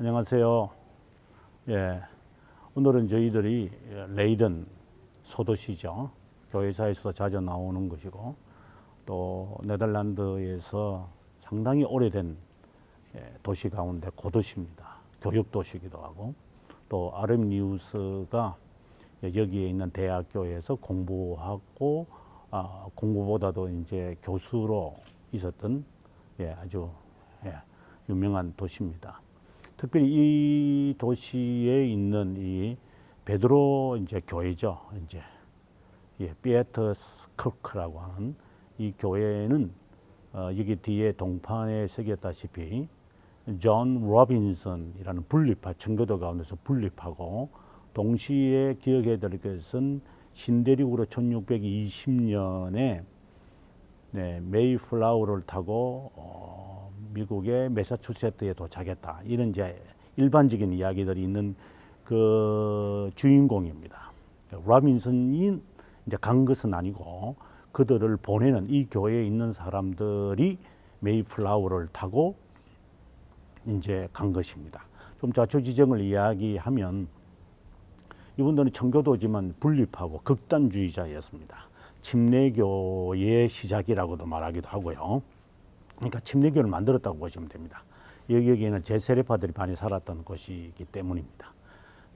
안녕하세요. 예. 오늘은 저희들이 레이든 소도시죠. 교회사에서도 자주 나오는 것이고 또 네덜란드에서 상당히 오래된 예, 도시 가운데 고도시입니다. 교육 도시기도 하고 또 아름 뉴스가 여기에 있는 대학교에서 공부하고 아, 공부보다도 이제 교수로 있었던 예, 아주 예, 유명한 도시입니다. 특별히 이 도시에 있는 이 베드로 이제 교회죠. 이제 예, 피에터스 크크라고 하는 이 교회는 어, 여기 뒤에 동판에 새겼다시피 존 로빈슨이라는 분립파 청교도 가운데서 분립하고 동시에 기억해야 될 것은 신대륙으로 1620년에 네, 메이플라워를 타고 어, 미국의 매사추세트에 도착했다. 이런 이제 일반적인 이야기들이 있는 그 주인공입니다. 로빈슨이 이제 간 것은 아니고 그들을 보내는 이 교회에 있는 사람들이 메이플라워를 타고 이제 간 것입니다. 좀 자초지정을 이야기하면 이분들은 청교도지만 분립하고 극단주의자였습니다. 침례교의 시작이라고도 말하기도 하고요. 그러니까 침례교를 만들었다고 보시면 됩니다. 여기에는 제세례파들이 많이 살았던 곳이기 때문입니다.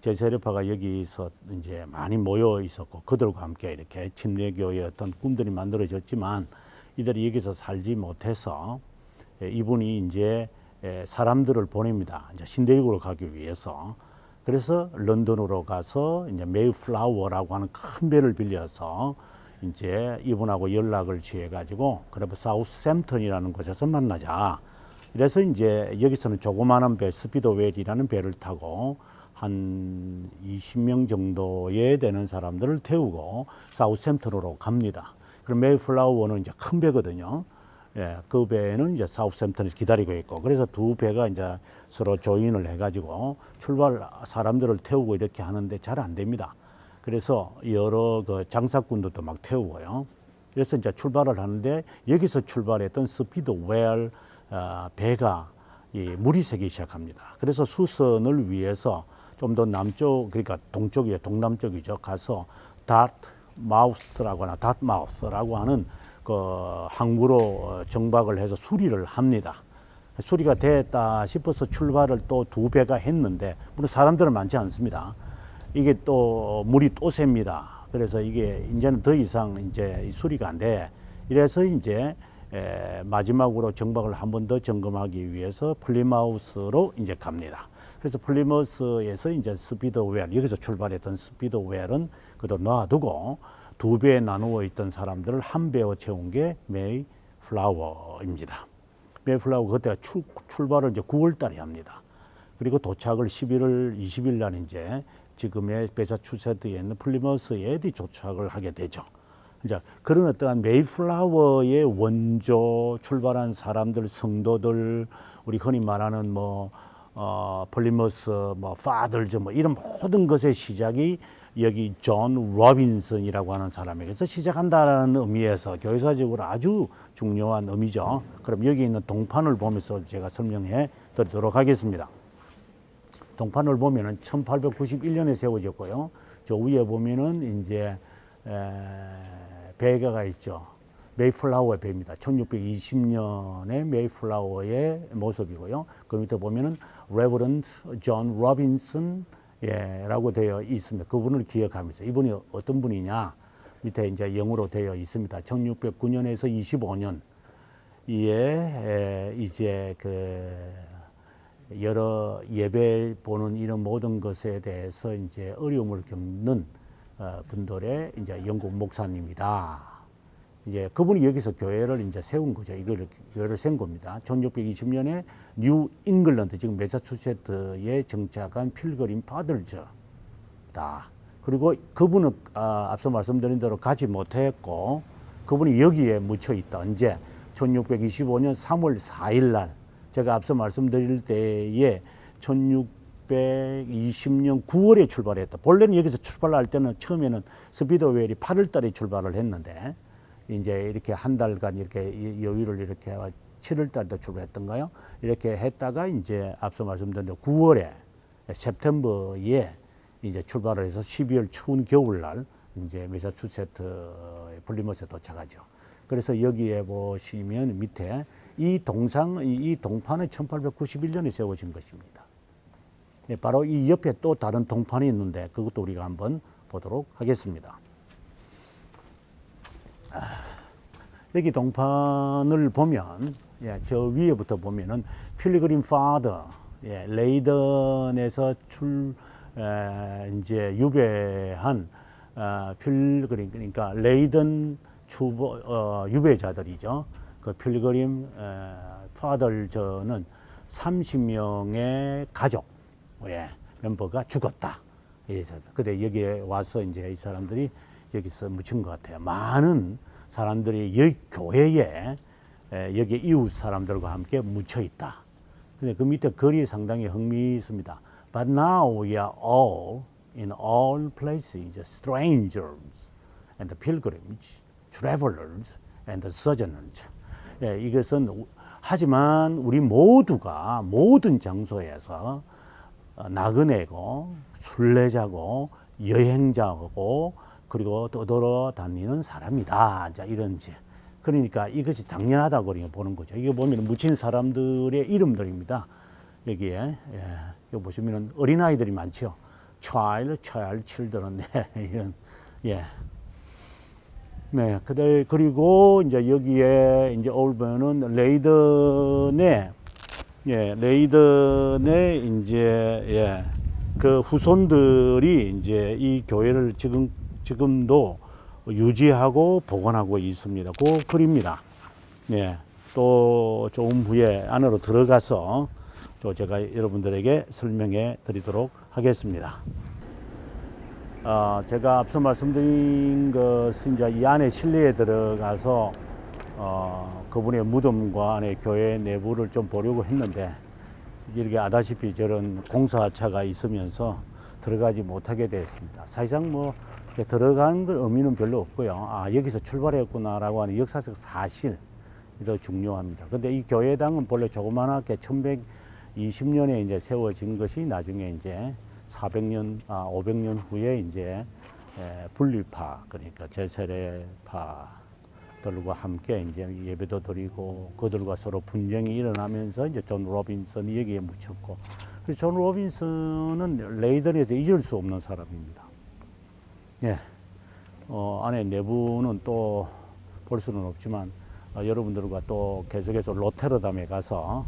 제세례파가 여기서 이제 많이 모여 있었고 그들과 함께 이렇게 침례교의 어떤 꿈들이 만들어졌지만 이들이 여기서 살지 못해서 예, 이분이 이제 예, 사람들을 보냅니다. 이제 신대륙으로 가기 위해서. 그래서 런던으로 가서 이제 메이플라워라고 하는 큰 배를 빌려서 이제 이분하고 연락을 취해 가지고 그래서 사우스 샘턴이라는 곳에서 만나자. 이래서 이제 여기서는 조그마한 배 스피드웰이라는 배를 타고 한 20명 정도에 되는 사람들을 태우고 사우스 샘턴으로 갑니다. 그럼 메이플라워는 이제 큰 배거든요. 예, 그 배는 이제 사우스샘턴에서 기다리고 있고 그래서 두 배가 이제 서로 조인을 해가지고 출발 사람들을 태우고 이렇게 하는데 잘 안 됩니다. 그래서 여러 그 장사꾼들도 막 태우고요. 그래서 이제 출발을 하는데 여기서 출발했던 스피드웰 어, 배가 이 물이 새기 시작합니다. 그래서 수선을 위해서 좀 더 남쪽 그러니까 동쪽이에요 동남쪽이죠 가서 닷 마우스라고 하나 닷 마우스라고 하는 그 항구로 어, 정박을 해서 수리를 합니다. 수리가 됐다 싶어서 출발을 또 두 배가 했는데 물론 사람들은 많지 않습니다. 이게 또 물이 또 셉니다. 그래서 이게 이제는 더 이상 이제 수리가 안 돼. 이래서 이제 에, 마지막으로 정박을 한 번 더 점검하기 위해서 플리마우스로 이제 갑니다. 그래서 플리머스에서 이제 스피드웰 여기서 출발했던 스피드웰은 그도 놔두고 두 배에 나누어 있던 사람들을 한 배에 채운 게 메이 플라워입니다. 메이 플라워 그때가 출, 출발을 이제 9월 달에 합니다. 그리고 도착을 11월 20일 날 이제 지금의 베사추세트에 있는 플리머스에 도착을 하게 되죠. 이제 그런 어떠한 메이플라워의 원조 출발한 사람들 성도들 우리 흔히 말하는 뭐 어, 플리머스 뭐 파들즈 뭐 이런 모든 것의 시작이 여기 존 로빈슨이라고 하는 사람에게서 시작한다는 의미에서 교회사적으로 아주 중요한 의미죠. 그럼 여기 있는 동판을 보면서 제가 설명해 드리도록 하겠습니다. 동판을 보면은 1891년에 세워졌고요. 저 위에 보면은 이제 에, 배가가 있죠. 메이플라워 배입니다. 1620년의 메이플라워의 모습이고요. 그 밑에 보면은 레버런트 존 로빈슨 예라고 되어 있습니다. 그분을 기억하면서 이분이 어떤 분이냐 밑에 이제 영어로 되어 있습니다. 1609년에서 25년 이에 이제 그 여러 예배 보는 이런 모든 것에 대해서 이제 어려움을 겪는 어, 분들의 이제 영국 목사님이다. 이제 그분이 여기서 교회를 이제 세운 거죠. 이거를 교회를 세운 겁니다. 1620년에 뉴 잉글랜드 지금 매사추세트에 정착한 필거림 파들즈다. 그리고 그분은 아, 앞서 말씀드린 대로 가지 못했고 그분이 여기에 묻혀 있다. 언제 1625년 3월 4일 날 제가 앞서 말씀드릴 때에 1620년 9월에 출발했다. 본래는 여기서 출발할 때는 처음에는 스피드웨일이 8월 달에 출발을 했는데 이제 이렇게 한 달간 이렇게 여유를 이렇게 7월 달도 출발했던가요? 이렇게 했다가 이제 앞서 말씀드린 대로 9월에 september에 이제 출발을 해서 12월 추운 겨울날 이제 매사추세트 블리머스에 도착하죠. 그래서 여기에 보시면 밑에 이 동상 이- 이 동판은 1891년에 세워진 것입니다. 예, 바로 이 옆에 또 다른 동판이 있는데 그것도 우리가 한번 보도록 하겠습니다. 아, 여기 동판을 보면 예, 저 위에부터 보면은 필그림 파더 예, 레이던에서 출 에, 이제 유배한 어, 필그림 그러니까 레이던 추보 어, 유배자들이죠. 그 필그림 에, 파더저는 30명의 가족 예, 멤버가 죽었다. 이래서 근데 여기에 와서 이제 이 사람들이 여기서 묻힌 것 같아요. 많은 사람들이 여기 교회에 에, 여기 이웃 사람들과 함께 묻혀 있다. 근데 그 밑에 글이 상당히 흥미있습니다. But now we are all in all places strangers and pilgrims, travelers and sojourners. 예, 이것은 우- 하지만 우리 모두가 모든 장소에서 어, 나그네고 순례자고 여행자고 그리고 떠돌아 다니는 사람이다. 자 이런 지 그러니까 이것이 당연하다고 우리가 보는 거죠. 이거 보면 묻힌 사람들의 이름들입니다. 여기에 예, 여기 보시면은 어린 아이들이 많죠. child, child, children 네, 이런 예. 네, 그대 그리고 이제 여기에 이제 올버는 레이던의 예, 레이던의 이제 예, 그 후손들이 이제 이 교회를 지금 지금도 유지하고 복원하고 있습니다. 그 글입니다. 예, 또 조금 후에 안으로 들어가서 또 제가 여러분들에게 설명해 드리도록 하겠습니다. 어, 제가 앞서 말씀드린 것은 이제 이 안에 실내에 들어가서 어, 그분의 무덤과 안에 교회 내부를 좀 보려고 했는데 이렇게 아다시피 저런 공사차가 있으면서 들어가지 못하게 되었습니다. 사실상 뭐 들어간 그 의미는 별로 없고요. 아 여기서 출발했구나라고 하는 역사적 사실이 더 중요합니다. 근데 이 교회당은 본래 조그만하게 1120년에 이제 세워진 것이 나중에 이제 400년, 아 500년 후에 이제 에, 분리파 그러니까 제세례파들과 함께 이제 예배도 드리고 그들과 서로 분쟁이 일어나면서 이제 존 로빈슨이 여기에 묻혔고 그래서 존 로빈슨은 레이던에서 잊을 수 없는 사람입니다. 예. 어, 안에 내부는 또 볼 수는 없지만 어, 여러분들과 또 계속해서 로테르담에 가서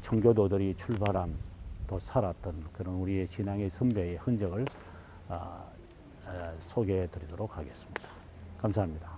청교도들이 출발한 또 살았던 그런 우리의 신앙의 선배의 흔적을 어, 에, 소개해 드리도록 하겠습니다. 감사합니다.